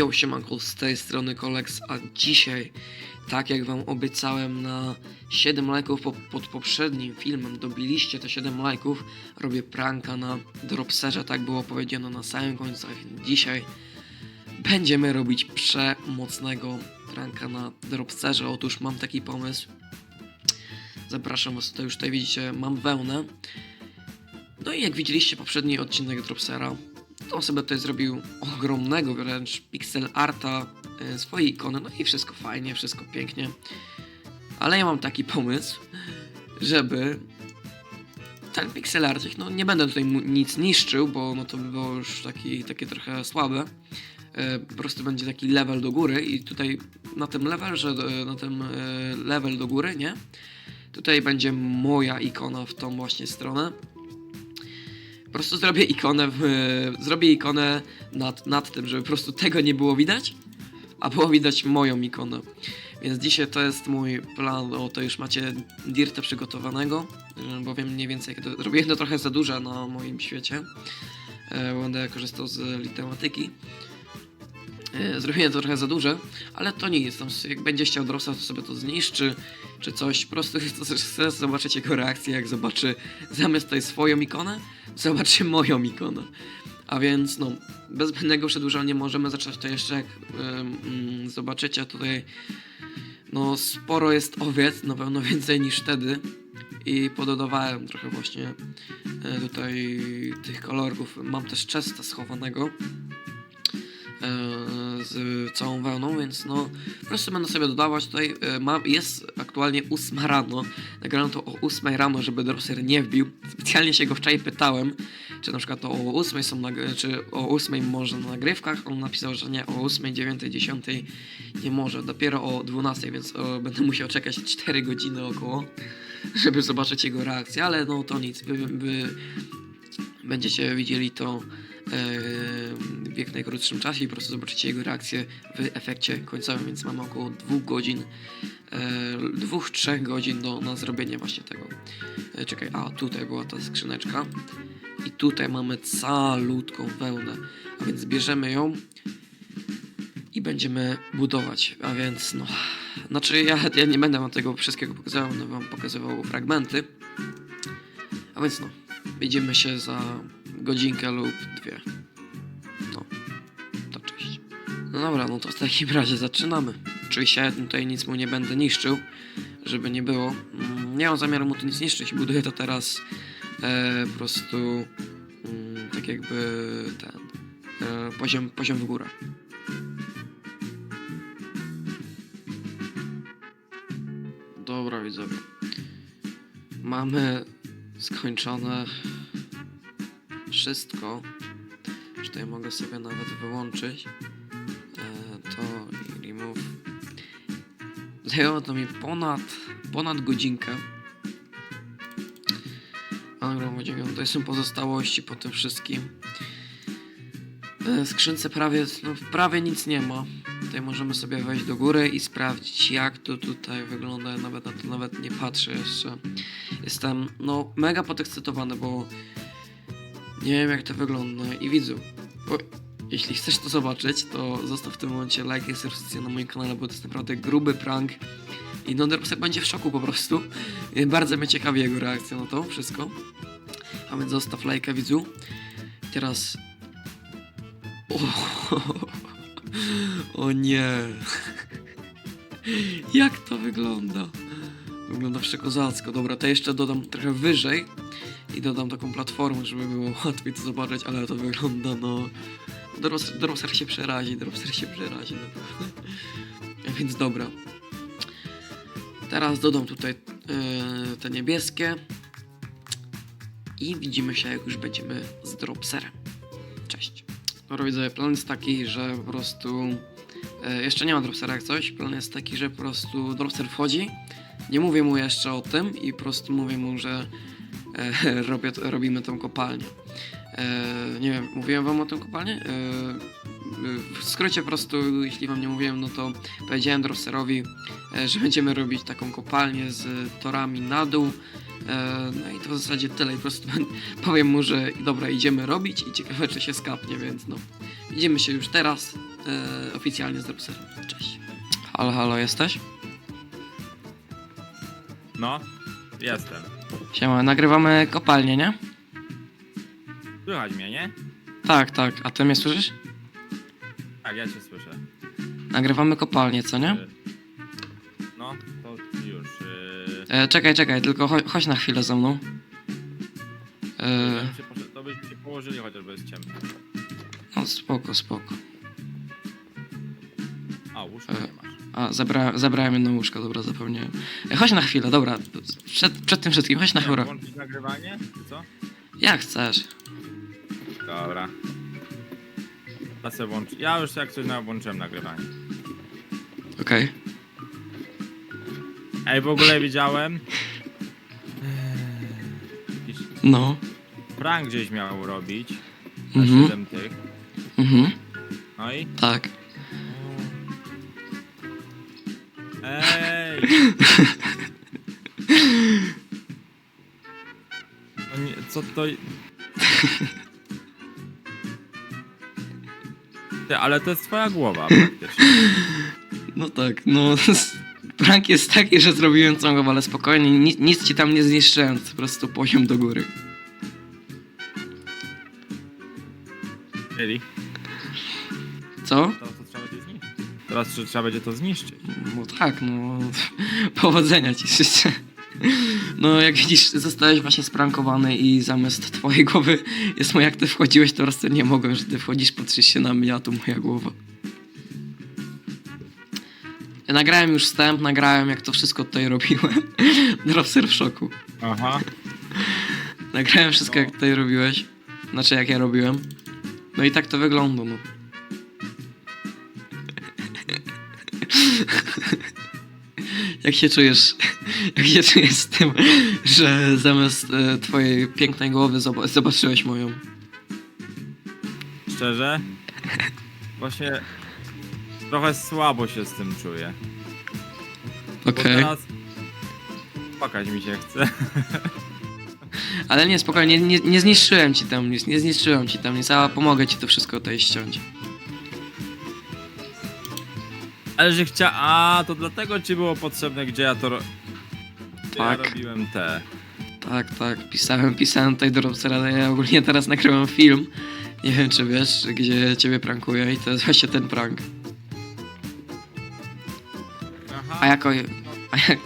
Yo, siemanko, z tej strony Kolex, a dzisiaj, tak jak wam obiecałem na 7 lajków po, pod poprzednim filmem, dobiliście te 7 lajków, robię pranka na Dropserze, tak było powiedziane na samym końcu, dzisiaj będziemy robić przemocnego pranka na Dropserze. Otóż mam taki pomysł, zapraszam was tutaj, już tutaj widzicie, mam wełnę, no i jak widzieliście poprzedni odcinek Dropsera, on sobie tutaj zrobił ogromnego wręcz pixel arta e, swojej ikony, no i wszystko fajnie, wszystko pięknie. Ale ja mam taki pomysł, żeby ten pixel arcik, no nie będę tutaj nic niszczył, bo no to by było już taki, takie trochę słabe. E, po prostu będzie taki level do góry i tutaj na tym levelze, na tym e, level do góry, nie? Tutaj będzie moja ikona w tą właśnie stronę. Po prostu zrobię ikonę, w, zrobię ikonę nad, nad tym, żeby po prostu tego nie było widać, a było widać moją ikonę. Więc dzisiaj to jest mój plan, o to już macie dirta przygotowanego, y, bo wiem mniej więcej jak robiłem to trochę za duże na moim świecie, e, będę korzystał z litematyki. E, Zrobiłem to trochę za duże, ale to nie jest. Tam, jak będzie chciał Dropsa, to sobie to zniszczy, czy coś. Po prostu chcę, zobaczyć jego reakcję, jak zobaczy zamiast tutaj swoją ikonę, zobaczy moją ikonę. A więc, no, bez zbędnego przedłużania możemy zacząć to jeszcze, jak ym, zobaczycie tutaj, no, sporo jest owiec, na pewno więcej niż wtedy. I pododawałem trochę właśnie e, tutaj tych kolorków. Mam też chesta schowanego z całą wełną, więc no po prostu będę sobie dodawać tutaj, e, mam, jest aktualnie 8 rano, nagrałem to o 8 rano, żeby Dropser nie wbił, specjalnie się go wczoraj pytałem, czy na przykład o 8 są, czy o 8 może na nagrywkach, on napisał, że nie, o 8, 9, 10 nie może, dopiero o 12, więc o, będę musiał czekać 4 godziny około, żeby zobaczyć jego reakcję, ale no to nic, wy, wy będziecie widzieli to e, w najkrótszym czasie i po prostu zobaczycie jego reakcję w efekcie końcowym, więc mamy około dwóch godzin, e, dwóch, trzech godzin do, na zrobienie właśnie tego. E, czekaj, a tutaj była ta skrzyneczka. I tutaj mamy calutką wełnę, a więc bierzemy ją i będziemy budować, a więc no, znaczy ja, ja nie będę wam tego wszystkiego pokazywał, będę wam pokazywał fragmenty, a więc no, widzimy się za godzinkę lub dwie. No, to cześć. No dobra, no to w takim razie zaczynamy. Oczywiście ja tutaj nic mu nie będę niszczył, żeby nie było. Mm, Nie mam zamiaru mu tu nic niszczyć, buduję to teraz e, po prostu mm, tak jakby ten e, poziom, poziom w górę. Dobra widzowie. Mamy skończone wszystko. Tutaj mogę sobie nawet wyłączyć e, to remove. Zajęło to mi ponad, ponad godzinkę. Tutaj są pozostałości po tym wszystkim. E, W skrzynce prawie, no, prawie nic nie ma. Tutaj możemy sobie wejść do góry i sprawdzić jak to tutaj wygląda. Nawet na to nawet nie patrzę jeszcze. Jestem no mega podekscytowany, bo nie wiem jak to wygląda i widzu. Bo jeśli chcesz to zobaczyć, to zostaw w tym momencie like i subskrypcję na moim kanale, bo to jest naprawdę gruby prank. I Nonderopsek będzie w szoku po prostu. Bardzo mnie ciekawi jego reakcja na to wszystko. A więc zostaw lajka widzu. Teraz... O, o nie. Jak to wygląda? Wygląda przekozacko. Dobra, to jeszcze dodam trochę wyżej i dodam taką platformę, żeby było łatwiej to zobaczyć, ale to wygląda no... Dropser, się przerazi, dropser się przerazi naprawdę. Więc dobra. Teraz dodam tutaj yy, te niebieskie i widzimy się jak już będziemy z dropserem. Cześć. Dobra widzę, plan jest taki, że po prostu e, jeszcze nie ma dropsera jak coś, plan jest taki, że po prostu dropser wchodzi, nie mówię mu jeszcze o tym i po prostu mówię mu, że e, robię, robimy tą kopalnię. E, nie wiem, mówiłem wam o tym kopalnię? E, w skrócie po prostu, jeśli wam nie mówiłem, no to powiedziałem dropserowi, e, że będziemy robić taką kopalnię z torami na dół. E, no i to w zasadzie tyle i po prostu powiem mu, że dobra, idziemy robić i ciekawe czy się skapnie, więc no. Widzimy się już teraz e, oficjalnie z Dropserem. Cześć. Halo, halo, jesteś? No, jestem. Siema, nagrywamy kopalnię, nie? Słychać mnie, nie? Tak, tak. A ty mnie słyszysz? Tak, ja cię słyszę. Nagrywamy kopalnię, co nie? Y, No, to już. Yy, E, czekaj, czekaj, tylko cho chodź na chwilę ze mną. E, się poszedł- to byśmy się położyli chociażby jest ciemno. no spoko, spoko. A, łóżka E, nie masz. A, zabra zabrałem jedno łóżko, dobra, zapomniałem. E, chodź na chwilę, dobra. Przed, przed tym wszystkim, chodź na chwilę. Włączyć nagrywanie, czy co? Jak chcesz. Dobra. Ja sobie włącz... Ja już jak coś na włączyłem nagrywanie. Okej. Ej, w ogóle widziałem... Jakiś No. prank gdzieś miał robić. Na Mhm. 7 tych. Mhm. No i... Tak. Ej! Nie, co to... Ty, ale to jest twoja głowa praktycznie. No tak, no. Prank jest taki, że zrobiłem całą ale spokojnie, nic, nic ci tam nie zniszczyłem, po prostu poziom do góry. Czyli? Co? To. Teraz tr- trzeba będzie to zniszczyć. No tak, no. Powodzenia ci życzę. No, jak widzisz, zostałeś właśnie sprankowany i zamiast twojej głowy jest moja, jak ty wchodziłeś, to prostu nie mogłem, że ty wchodzisz, patrzysz się na mnie, a tu moja głowa. Nagrałem już wstęp, nagrałem jak to wszystko tutaj robiłem. Dropser w szoku. Aha. Nagrałem wszystko No. jak tutaj robiłeś. Znaczy jak ja robiłem. No i tak to wygląda, no. Jak się czujesz? Jak się czujesz z tym, że zamiast e, twojej pięknej głowy zob- zobaczyłeś moją? Szczerze? Właśnie... Trochę słabo się z tym czuję. Bo Okej. teraz... Płakać mi się chce. Ale nie, spokojnie, nie, nie, nie zniszczyłem ci tam nic, nie zniszczyłem ci tam nic, a pomogę ci to wszystko tutaj ściąć. Ale że chcia... A, to dlatego ci było potrzebne, gdzie ja to... Ro... Gdzie Tak. ja robiłem te... Tak, tak, pisałem, pisałem tutaj do Robsera, ale ja ogólnie teraz nagrywam film. Nie wiem, czy wiesz, gdzie ciebie prankuję i to jest właśnie ten prank. Aha. A jako, a, jak,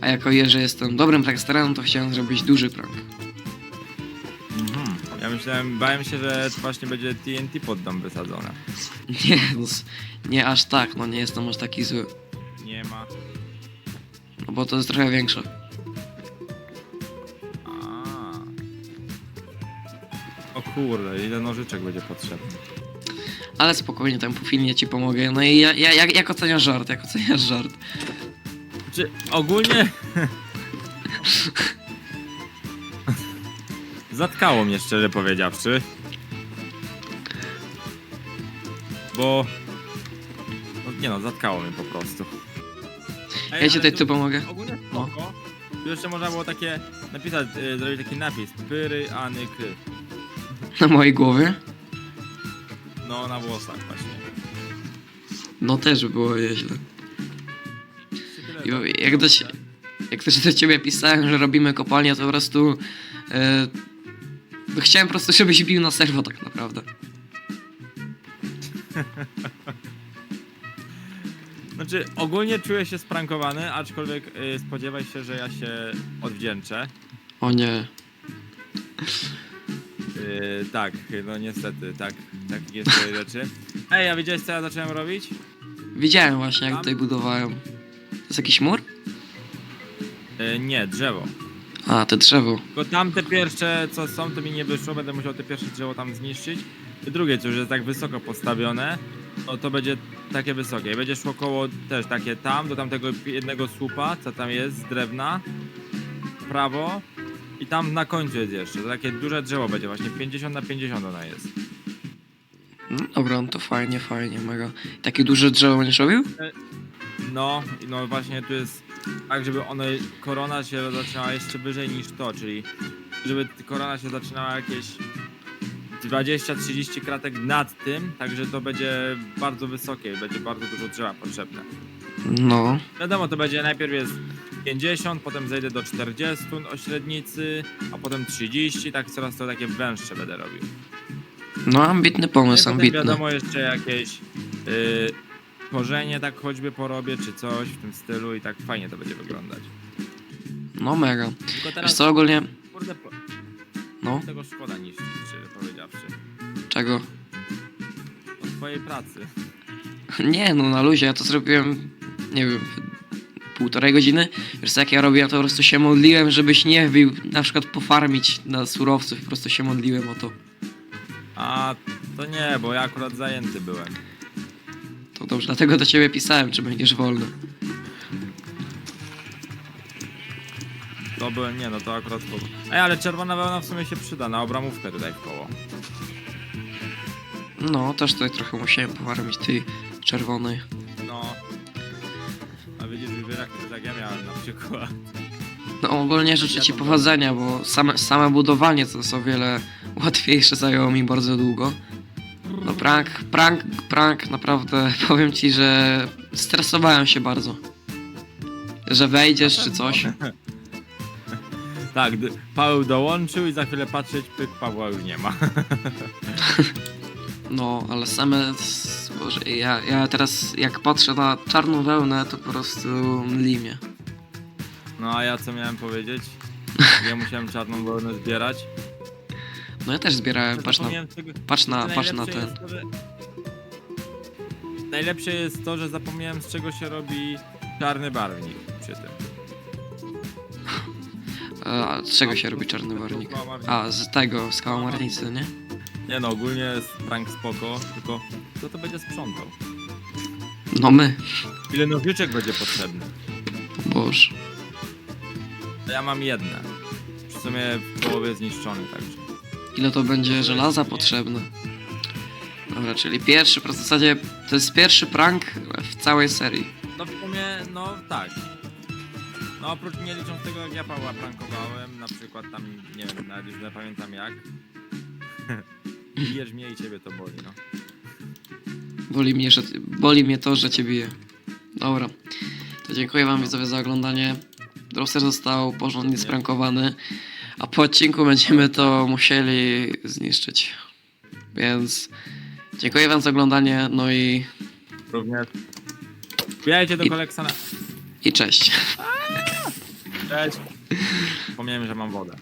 a jako Jerzy jestem dobrym pranksterem, to chciałem zrobić duży prank. Myślałem, bałem się, że właśnie będzie TNT pod dom wysadzone. Nie, no, nie aż tak, no nie jestem aż taki zły. Nie ma. No bo to jest trochę większe. A. O kurde, ile nożyczek będzie potrzebne. Ale spokojnie, tam po filmie ci pomogę. No i ja, ja, jak, jak oceniasz żart, jak oceniasz żart? Czy ogólnie... Zatkało mnie szczerze powiedziawszy. Bo... No, nie no, zatkało mnie po prostu. Ej, Ja ci ale tutaj tu- pomogę. Ogólnie No. spoko. Tu jeszcze można było takie napisać, y, zrobić taki napis. Pyry, Any, Kry. Na mojej głowie? No, na włosach właśnie. No też by było nieźle. I jak do, cie- jak też do ciebie pisałem, że robimy kopalnię, to po prostu... E, no chciałem po prostu, żebyś bił na serwo tak naprawdę. Znaczy, ogólnie czuję się sprankowany, aczkolwiek y, spodziewaj się, że ja się odwdzięczę. O nie. Y, tak, no niestety, tak, tak jest te rzeczy. Ej, a widziałeś co ja zacząłem robić? Widziałem właśnie, jak tutaj budowałem. To jest jakiś mur? Y, nie, drzewo. A, te drzewo. Tylko tam te pierwsze, co są, to mi nie wyszło, będę musiał te pierwsze drzewo tam zniszczyć. I drugie, co już jest tak wysoko postawione, no to będzie takie wysokie. I będzie szło koło też takie tam, do tamtego jednego słupa, co tam jest, z drewna, prawo. I tam na końcu jest jeszcze, to takie duże drzewo będzie właśnie, 50 na 50 ona jest. No dobra, no to fajnie, fajnie, mega. Takie duże drzewo będziesz robił? No, i no właśnie tu jest tak, żeby one, korona się zaczynała jeszcze wyżej niż to, czyli żeby korona się zaczynała jakieś 20-30 kratek nad tym, także to będzie bardzo wysokie, będzie bardzo dużo drzewa potrzebne. No, Wiadomo, to będzie najpierw jest 50, potem zejdę do 40 o średnicy, a potem 30, tak coraz to takie węższe będę robił. no ambitny No pomysł, potem ambitny. wiadomo jeszcze jakieś yy, korzenie tak choćby porobię, czy coś w tym stylu i tak fajnie to będzie wyglądać. No mega. Tylko Wiesz teraz, co, ogólnie, kurde, po- no, tego szkoda niszczyć, powiedziawszy. czego? Od twojej pracy. Nie, no na luzie, ja to zrobiłem, nie wiem, w półtorej godziny. Wiesz co, jak ja robiłem, to po prostu się modliłem, żebyś nie wbił, na przykład pofarmić na surowców, po prostu się modliłem o to. A to nie, bo ja akurat zajęty byłem. To dobrze, dlatego do ciebie pisałem, czy będziesz wolny. To byłem, nie no to akurat spoko. Ej, ale czerwona wełna w sumie się przyda na obramówkę tutaj w koło. No, też tutaj trochę musiałem pofarmić tej czerwonej. No. A widzisz, wybierak to tak ja miałem na przykład. No ogólnie życzę ci powodzenia, bo same, same budowanie to jest o wiele łatwiejsze, zajęło mi bardzo długo. No prank, prank, prank, naprawdę powiem ci, że stresowałem się bardzo. Że wejdziesz czy coś. Tak, Paweł dołączył i za chwilę patrzeć, pyk, Pawła już nie ma. No, ale same, boże, ja, ja teraz jak patrzę na czarną wełnę, to po prostu mli mnie. No a ja co miałem powiedzieć? Ja musiałem czarną wełnę zbierać. No ja też zbierałem, patrz na, Zapomniałem patrz na, patrz na najlepsze ten. jest to, że- Najlepsze jest to, że zapomniałem z czego się robi czarny barwnik przy tym. A z czego się robi czarny barwnik? A, z tego, z kałamarnicy, nie? Nie no, ogólnie jest prank spoko, tylko kto to będzie sprzątał? No my, Ile nożyczek będzie potrzebny? o Boże. Ja mam jedne. W sumie w połowie zniszczony także. Ile to będzie żelaza potrzebne? Dobra, czyli pierwszy, w zasadzie to jest pierwszy prank w całej serii. No w sumie, no tak. No oprócz nie licząc tego jak ja Pawła prankowałem, na przykład tam, nie wiem, nawet już nie pamiętam jak. Bijesz mnie i ciebie to boli, no. Boli mnie, że, boli mnie to, że cię bije. Dobra, to dziękuję wam widzowie za oglądanie. Dropster został porządnie Nie. sprankowany, a po odcinku będziemy to musieli zniszczyć. Więc dziękuję wam za oglądanie, no i, Również. Wbijajcie do I- kolekcjona. i cześć. Cześć. Wspomniałem, że mam wodę.